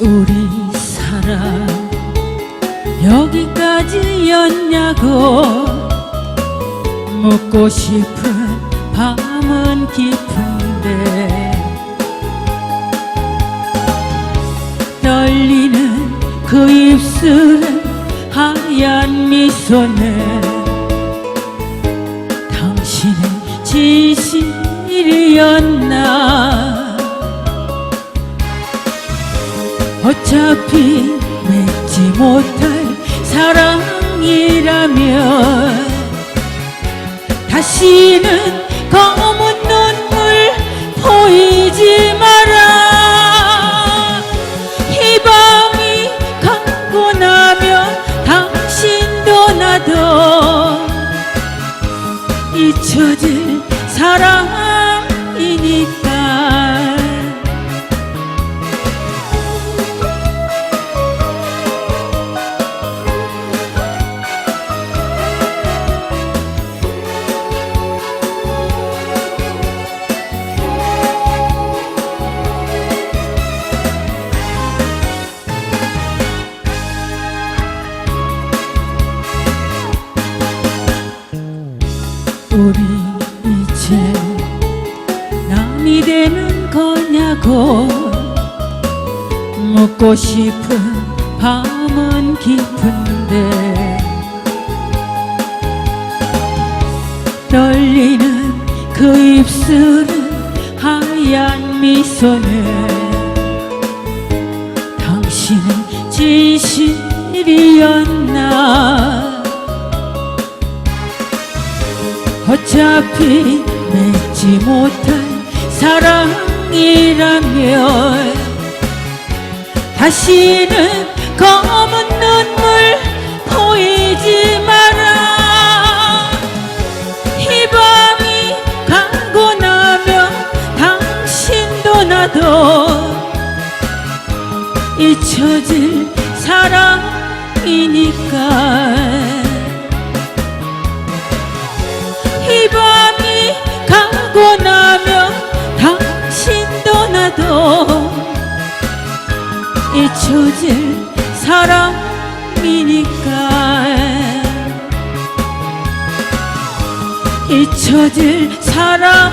우리 사랑 여기까지였냐고 묻고 싶은 밤은 깊은데 떨리는 그 입술은 하얀 미소네 당신의 진실이었나? 어차피 맺지 못할 사랑이라면 다시는 검은 눈물 보이지 마라. 이 밤이 가고 나면 당신도 나도 잊혀질 사랑 거냐고 묻고 싶은 밤은 깊은데 떨리는 그 입술은 하얀 미소네 당신은 진실이었나? 어차피 맺지 못할 사랑 이라면 다시는 검은 눈물 보이지 마라. 이 밤이 가고 나면 당신도 나도 잊혀질 사랑이니까 맞춰줄 사람이니까. 잊혀질 사람이니까.